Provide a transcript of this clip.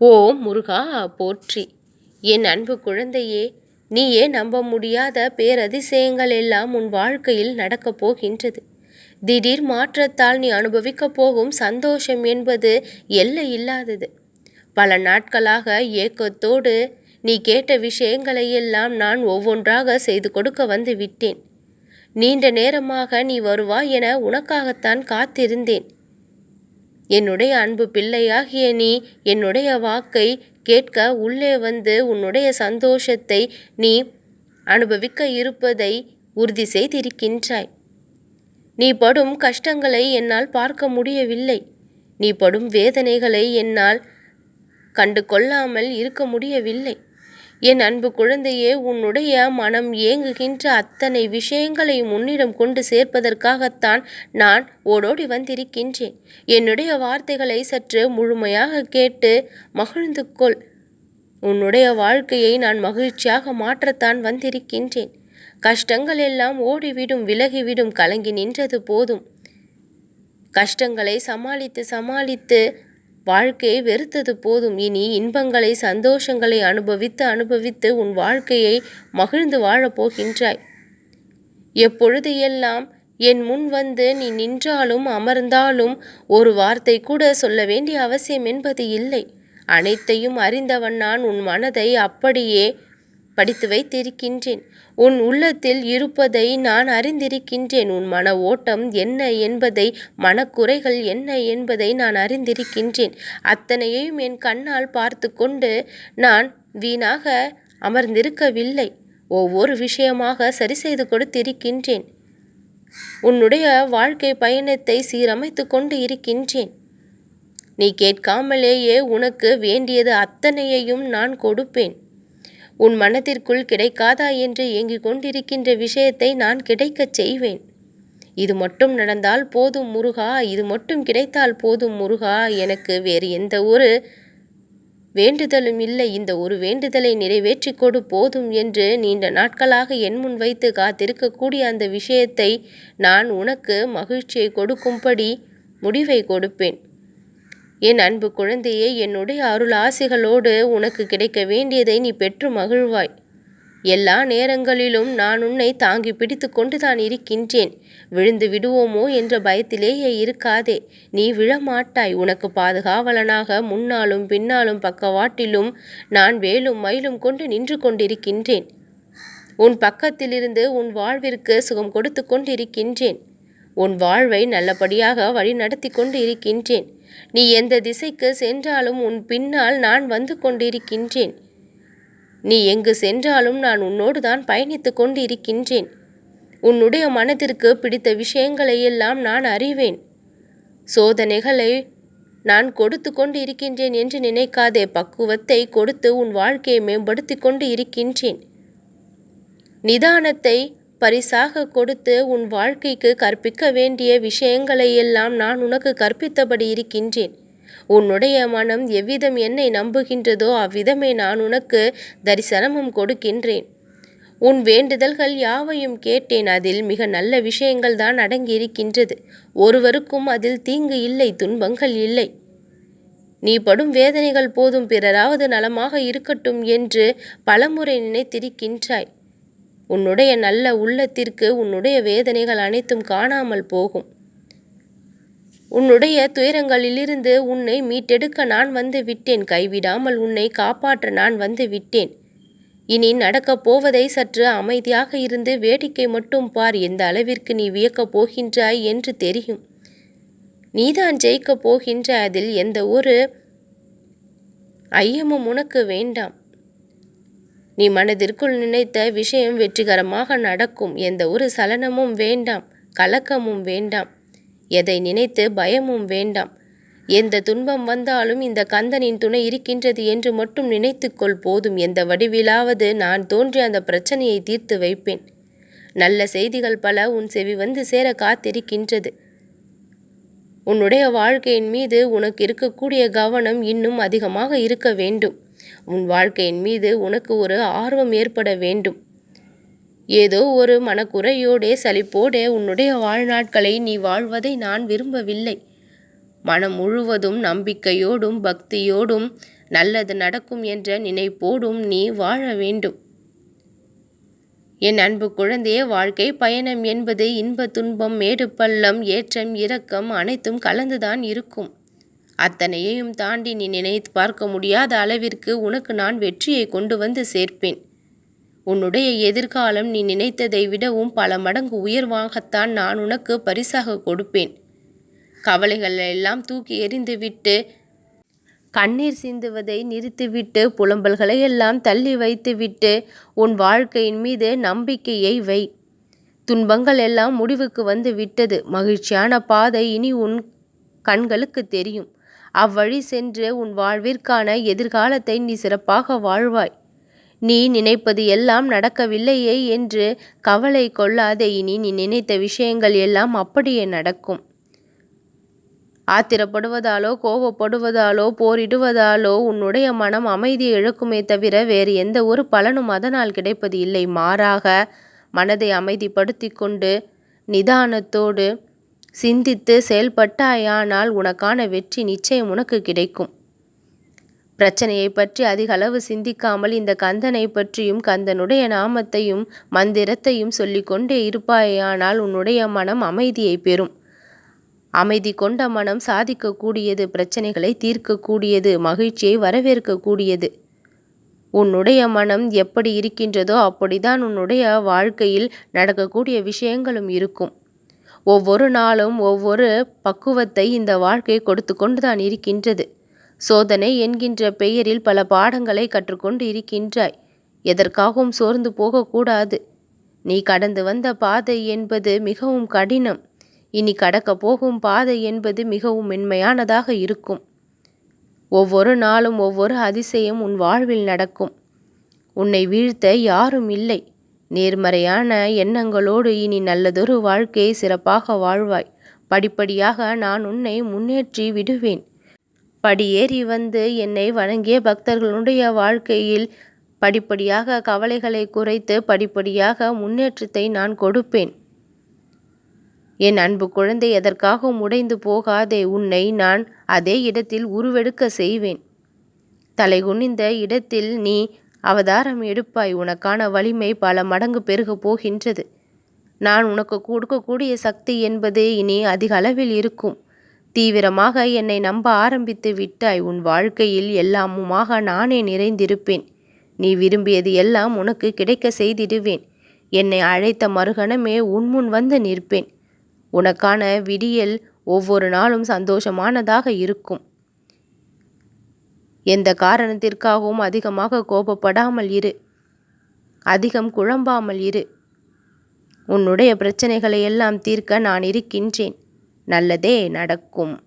ஓ முருகா போற்றி. என் அன்பு குழந்தையே நீயே நம்ப முடியாத பேரதிசயங்கள் எல்லாம் உன் வாழ்க்கையில் நடக்கப் போகின்றது. திடீர் மாற்றத்தால் நீ அனுபவிக்கப் போகும் சந்தோஷம் என்பது எல்லை இல்லாதது. பல நாட்களாக ஏக்கத்தோடு நீ கேட்ட விஷயங்களை எல்லாம் நான் ஒவ்வொன்றாக செய்து கொடுக்க வந்து விட்டேன். நீண்ட நேரமாக நீ வருவாய் என உனக்காகத்தான் காத்திருந்தேன். என்னுடைய அன்பு பிள்ளையாகிய நீ என்னுடைய வாக்கை கேட்க உள்ளே வந்து உன்னுடைய சந்தோஷத்தை நீ அனுபவிக்க இருப்பதை உறுதி செய்திருக்கின்றாய். நீ படும் கஷ்டங்களை என்னால் பார்க்க முடியவில்லை. நீ படும் வேதனைகளை என்னால் கண்டு கொள்ளாமல் இருக்க முடியவில்லை. என் அன்பு குழந்தையே உன்னுடைய மனம் ஏங்குகின்ற அத்தனை விஷயங்களை உன்னிடம் கொண்டு சேர்ப்பதற்காகத்தான் நான் ஓடோடி வந்திருக்கின்றேன். என்னுடைய வார்த்தைகளை சற்று முழுமையாக கேட்டு மகிழ்ந்து கொள். உன்னுடைய வாழ்க்கையை நான் மகிழ்ச்சியாக மாற்றத்தான் வந்திருக்கின்றேன். கஷ்டங்கள் எல்லாம் ஓடிவிடும் விலகிவிடும் கலங்கி நின்றது போதும். கஷ்டங்களை சமாளித்து சமாளித்து வாழ்க்கையை வெறுத்தது போதும். இனி இன்பங்களை சந்தோஷங்களை அனுபவித்து அனுபவித்து உன் வாழ்க்கையை மகிழ்ந்து வாழப்போகின்றாய் எப்பொழுது எல்லாம் என் முன் வந்து நீ நின்றாலும் அமர்ந்தாலும் ஒரு வார்த்தை கூட சொல்ல வேண்டிய அவசியம் என்பது இல்லை. அனைத்தையும் அறிந்தவன் நான் உன் மனதை அப்படியே படித்து வைத்திருக்கின்றேன். உன் உள்ளத்தில் இருப்பதை நான் அறிந்திருக்கின்றேன். உன் மன ஓட்டம் என்ன என்பதை மனக்குறைகள் என்ன என்பதை நான் அறிந்திருக்கின்றேன். அத்தனையையும் என் கண்ணால் பார்த்து கொண்டு நான் வீணாக அமர்ந்திருக்கவில்லை. ஒவ்வொரு விஷயமாக சரி செய்து கொடுத்திருக்கின்றேன். உன்னுடைய வாழ்க்கை பயணத்தை சீரமைத்து கொண்டு இருக்கின்றேன். நீ கேட்காமலேயே உனக்கு வேண்டியது அத்தனையையும் நான் கொடுப்பேன். உன் மனதிற்குள் கிடைக்காதா என்று ஏங்கிக் கொண்டிருக்கின்ற விஷயத்தை நான் கிடைக்கச் செய்வேன். இது மட்டும் நடந்தால் போதும் முருகா இது மட்டும் கிடைத்தால் போதும் முருகா எனக்கு வேறு எந்த ஒரு வேண்டுதலும் இல்லை. இந்த ஒரு வேண்டுதலை நிறைவேற்றி கொடு போதும் என்று நீண்ட நாட்களாக என் முன் வைத்து காத்திருக்கக்கூடிய அந்த விஷயத்தை நான் உனக்கு மகிழ்ச்சியை கொடுக்கும்படி முடிவை கொடுப்பேன். என் அன்பு குழந்தையே என்னுடைய அருள் ஆசைகளோடு உனக்கு கிடைக்க வேண்டியதை நீ பெற்று மகிழ்வாய். எல்லா நேரங்களிலும் நான் உன்னை தாங்கி பிடித்து கொண்டுதான் இருக்கின்றேன். விழுந்து விடுவோமோ என்ற பயத்திலேயே இருக்காதே. நீ விழமாட்டாய். உனக்கு பாதுகாவலனாக முன்னாலும் பின்னாலும் பக்கவாட்டிலும் நான் வேலும் மயிலும் கொண்டு நின்று கொண்டிருக்கின்றேன். உன் பக்கத்திலிருந்து உன் வாழ்விற்கு சுகம் கொடுத்து கொண்டிருக்கின்றேன். உன் வாழ்வை நல்லபடியாக வழி நடத்தி கொண்டு இருக்கின்றேன் நீ எந்த திசைக்கு சென்றாலும் உன் பின்னால் நான் வந்து கொண்டிருக்கின்றேன். நீ எங்கு சென்றாலும் நான் உன்னோடு தான் பயணித்து கொண்டு இருக்கின்றேன் உன்னுடைய மனதிற்கு பிடித்த விஷயங்களை எல்லாம் நான் அறிவேன். சோதனைகளை நான் கொடுத்து கொண்டு இருக்கின்றேன் என்று நினைக்காதே பக்குவத்தை கொடுத்து உன் வாழ்க்கையை மேம்படுத்தி கொண்டு இருக்கின்றேன் நிதானத்தை பரிசாக கொடுத்து உன் வாழ்க்கைக்கு கற்பிக்க வேண்டிய விஷயங்களை எல்லாம் நான் உனக்கு கற்பித்தபடி இருக்கின்றேன். உன்னுடைய மனம் எவ்விதம் என்னை நம்புகின்றதோ அவ்விதமே நான் உனக்கு தரிசனமும் கொடுக்கின்றேன். உன் வேண்டுதல்கள் யாவையும் கேட்டேன். அதில் மிக நல்ல விஷயங்கள் தான் அடங்கியிருக்கின்றது. ஒருவருக்கும் அதில் தீங்கு இல்லை துன்பங்கள் இல்லை. நீ படும் வேதனைகள் போதும் பிறராவது நலமாக இருக்கட்டும் என்று பலமுறை நினைத்திருக்கின்றாய். உன்னுடைய நல்ல உள்ளத்திற்கு உன்னுடைய வேதனைகள் அனைத்தும் காணாமல் போகும். உன்னுடைய துயரங்களிலிருந்து உன்னை மீட்டெடுக்க நான் வந்து விட்டேன். கைவிடாமல் உன்னை காப்பாற்ற நான் வந்து விட்டேன். இனி நடக்கப் போவதை சற்று அமைதியாக இருந்து வேடிக்கை மட்டும் பார். எந்த அளவிற்கு நீ வியக்கப் போகின்றாய் என்று தெரியும். நீதான் ஜெயிக்கப் போகின்ற அதில் எந்த ஒரு ஐயமும் உனக்கு வேண்டாம். நீ மனதிற்குள் நினைத்த விஷயம் வெற்றிகரமாக நடக்கும். எந்த ஒரு சலனமும் வேண்டாம். கலக்கமும் வேண்டாம். எதை நினைத்து பயமும் வேண்டாம். எந்த துன்பம் வந்தாலும் இந்த கந்தனின் துணை இருக்கின்றது என்று மட்டும் நினைத்துக்கொள் போதும். எந்த வடிவிலாவது நான் தோன்றி அந்த பிரச்சனையை தீர்த்து வைப்பேன். நல்ல செய்திகள் பல உன் செவி வந்து சேர காத்திருக்கின்றது. உன்னுடைய வாழ்க்கையின் மீது உனக்கு இருக்கக்கூடிய கவனம் இன்னும் அதிகமாக இருக்க வேண்டும். உன் வாழ்க்கையின் மீது உனக்கு ஒரு ஆர்வம் ஏற்பட வேண்டும். ஏதோ ஒரு மனக்குறையோடே சலிப்போடே உன்னுடைய வாழ்நாட்களை நீ வாழ்வதை நான் விரும்பவில்லை. மனம் முழுவதும் நம்பிக்கையோடும் பக்தியோடும் நல்லது நடக்கும் என்ற நினைப்போடும் நீ வாழ வேண்டும். என் அன்பு குழந்தையே வாழ்க்கை பயணம் என்பது இன்ப துன்பம் மேடு பள்ளம் ஏற்றம் இரக்கம் அனைத்தும் கலந்துதான் இருக்கும். அத்தனையையும் தாண்டி நீ நினைத்து பார்க்க முடியாத அளவிற்கு உனக்கு நான் வெற்றியை கொண்டு வந்து சேர்ப்பேன். உன்னுடைய எதிர்காலம் நீ நினைத்ததை விடவும் பல மடங்கு உயர்வாகத்தான் நான் உனக்கு பரிசாக கொடுப்பேன். கவலைகள் எல்லாம் தூக்கி எறிந்துவிட்டு கண்ணீர் சிந்துவதை நிறுத்திவிட்டு புலம்பல்களை எல்லாம் தள்ளி வைத்துவிட்டு உன் வாழ்க்கையின் மீது நம்பிக்கையை வை. துன்பங்கள் எல்லாம் முடிவுக்கு வந்து விட்டது. மகிழ்ச்சியான பாதை இனி உன் கண்களுக்கு தெரியும். அவ்வழி சென்று உன் வாழ்விற்கான எதிர்காலத்தை நீ சிறப்பாக வாழ்வாய். நீ நினைப்பது எல்லாம் நடக்கவில்லையே என்று கவலை கொள்ளாதே. இனி நீ நினைத்த விஷயங்கள் எல்லாம் அப்படியே நடக்கும். ஆத்திரப்படுவதாலோ கோபப்படுவதாலோ போரிடுவதாலோ உன்னுடைய மனம் அமைதியை இழக்குமே தவிர வேறு எந்த ஒரு பலனும் அதனால் கிடைப்பது இல்லை. மாறாக மனதை அமைதிப்படுத்தி கொண்டு நிதானத்தோடு சிந்தித்து செயல்பட்டாயானால் உனக்கான வெற்றி நிச்சயம் உனக்கு கிடைக்கும். பிரச்சனையை பற்றி அதிக அளவு சிந்திக்காமல் இந்த கந்தனை பற்றியும் கந்தனுடைய நாமத்தையும் மந்திரத்தையும் சொல்லிக்கொண்டே இருப்பாயானால் உன்னுடைய மனம் அமைதியை பெறும். அமைதி கொண்ட மனம் சாதிக்கக்கூடியது பிரச்சனைகளை தீர்க்கக்கூடியது மகிழ்ச்சியை வரவேற்கக்கூடியது. உன்னுடைய மனம் எப்படி இருக்கின்றதோ அப்படிதான் உன்னுடைய வாழ்க்கையில் நடக்கக்கூடிய விஷயங்களும் இருக்கும். ஒவ்வொரு நாளும் ஒவ்வொரு பக்குவத்தை இந்த வாழ்க்கை கொடுத்து கொண்டுதான் இருக்கின்றது. சோதனை என்கின்ற பெயரில் பல பாடங்களை கற்றுக்கொண்டு இருக்கின்றாய். எதற்காகவும் சோர்ந்து போகக்கூடாது. நீ கடந்து வந்த பாதை என்பது மிகவும் கடினம். இனி கடக்கப் போகும் பாதை என்பது மிகவும் மென்மையானதாக இருக்கும். ஒவ்வொரு நாளும் ஒவ்வொரு அதிசயம் உன் வாழ்வில் நடக்கும். உன்னை வீழ்த்த யாரும் இல்லை. நேர்மறையான எண்ணங்களோடு இனி நல்லதொரு வாழ்க்கையை சிறப்பாக வாழ்வாய். படிப்படியாக நான் உன்னை முன்னேற்றி விடுவேன். படியேறி வந்து என்னை வணங்கிய பக்தர்களுடைய வாழ்க்கையில் படிப்படியாக கவலைகளை குறைத்து படிப்படியாக முன்னேற்றத்தை நான் கொடுப்பேன். என் அன்பு குழந்தை எதற்காகவும் உடைந்து போகாதே உன்னை நான் அதே இடத்தில் உருவெடுக்க செய்வேன். தலை குனிந்த இடத்தில் நீ அவதாரம் எடுப்பாய் உனக்கான வலிமை பல மடங்கு பெருகப் போகின்றது. நான் உனக்கு கொடுக்கக்கூடிய சக்தி என்பது இனி அதிக அளவில் இருக்கும். தீவிரமாக என்னை நம்ப ஆரம்பித்து விட்டாய் உன் வாழ்க்கையில் எல்லாமுமாக நானே நிறைந்திருப்பேன். நீ விரும்பியது எல்லாம் உனக்கு கிடைக்க செய்திடுவேன். என்னை அழைத்த மறுகணமே உன்முன் வந்து நிற்பேன். உனக்கான விடியல் ஒவ்வொரு நாளும் சந்தோஷமானதாக இருக்கும். எந்த காரணத்திற்காகவும் அதிகமாக கோபப்படாமல் இரு. அதிகம் குழம்பாமல் இரு. உன்னுடைய பிரச்சனைகளை எல்லாம் தீர்க்க நான் இருக்கின்றேன். நல்லதே நடக்கும்.